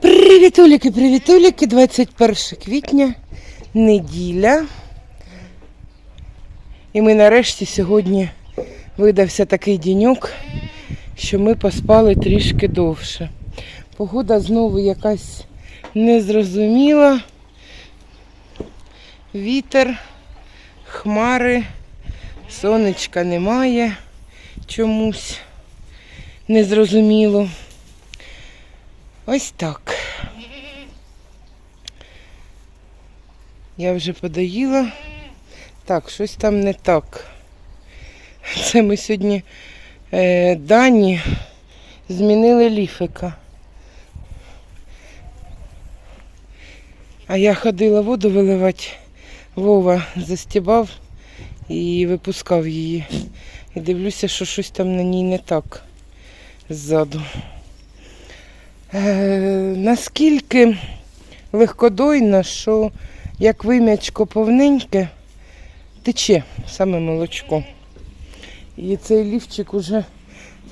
Привітуліки, привітуліки, 21 квітня, неділя. І ми нарешті сьогодні видався такий діньок, що ми поспали трішки довше. Погода знову якась незрозуміла. Вітер, хмари, сонечка немає чомусь незрозуміло. Ось так. Я вже подоїла. Так, щось там не так. Це ми сьогодні е, дані змінили ліфика. А я ходила воду виливати. Вова застібав і випускав її. І дивлюся, що щось там на ній не так ззаду. Е, наскільки легкодойно, що як вим'ячко повненьке, тече саме молочко. І цей лівчик уже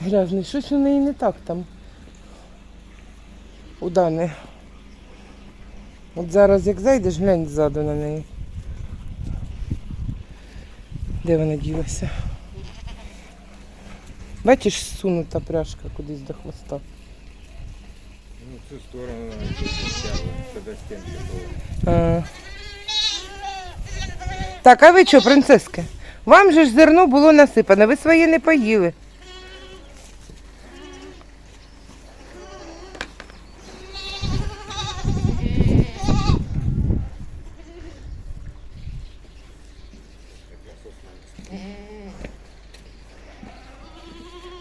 грязний. Щось у неї не так там. У Дани. От зараз як зайдеш, глянь ззаду на неї. Де вона ділася? Бачиш, сунута пряжка кудись до хвоста. Ну, в цю сторону це до стінки було. А. Так, а ви що, принцески? Вам же ж зерно було насипане, ви своє не поїли.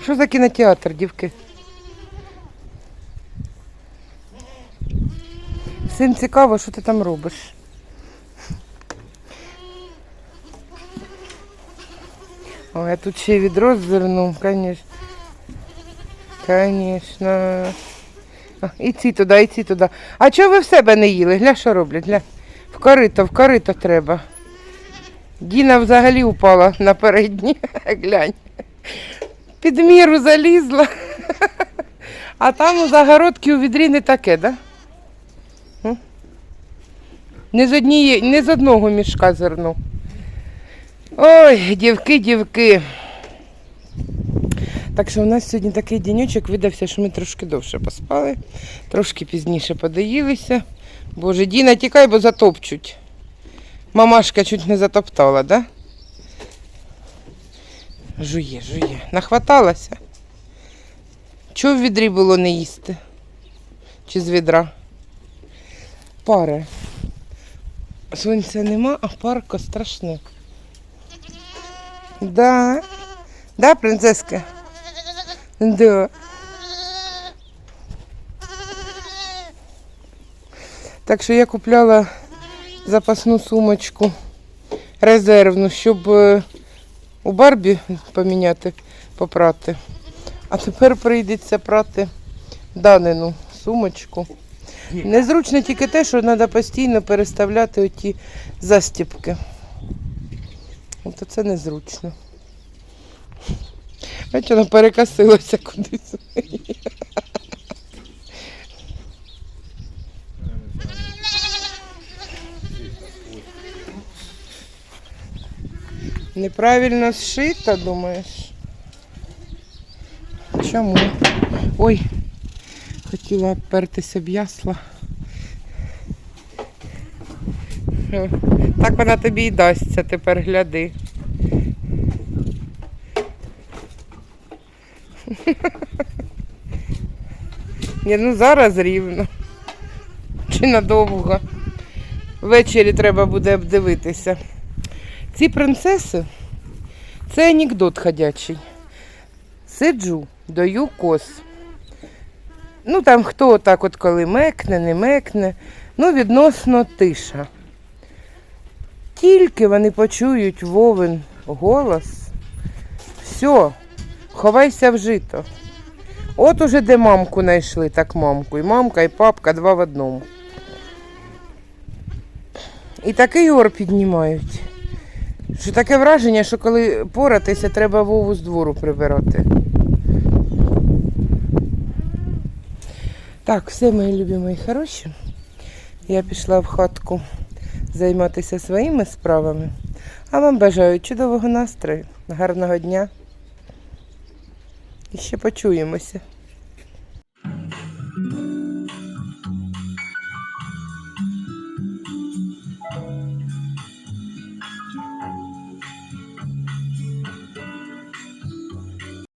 Що за кінотеатр, дівки? Всім цікаво, що ти там робиш. Ой, а тут ще відро з зерном, звісно. Звісно. І ці туди, і ці туди. А чого ви в себе не їли? Гля, що роблять? Гля. В корито, в корито треба. Діна взагалі упала на передні. Глянь. Під міру залізла. А там у загородки у відрі не таке, так? Да? Не з однієї, не з одного мішка зерно. Ой, дівки, дівки. Так що у нас сьогодні такий денечок видався, що ми трошки довше поспали, трошки пізніше подоїлися. Боже, Діна, тікай, бо затопчуть. Мамашка чуть не затоптала, да? Жує, жує. Нахваталася. Чого в відрі було не їсти? Чи з відра? Пари. Сонця нема, а парко страшне. Да. Да, принцеска? Да. Так що я купляла запасну сумочку резервну, щоб е, у Барбі поміняти, попрати. А тепер прийдеться прати данину сумочку. Незручно тільки те, що треба постійно переставляти оті застіпки. От це незручно. Бачите, вона перекосилася кудись. Неправильно зшита, думаєш? Чому? Ой, хотіла обпертися об ясла. Так вона тобі і дасться, тепер гляди. Ні, ну зараз рівно. Чи надовго. Ввечері треба буде обдивитися. Ці принцеси це анекдот ходячий. Сиджу, даю кос. Ну там хто так от коли мекне, не мекне. Ну, відносно тиша. Тільки вони почують вовен голос. Все, ховайся в жито. От уже де мамку знайшли, так мамку. І мамка, і папка два в одному. І такий ор піднімають. Що таке враження, що коли поратися, треба Вову з двору прибирати. Так, все мої любі мої хороші. Я пішла в хатку займатися своїми справами. А вам бажаю чудового настрою, гарного дня. І ще почуємося.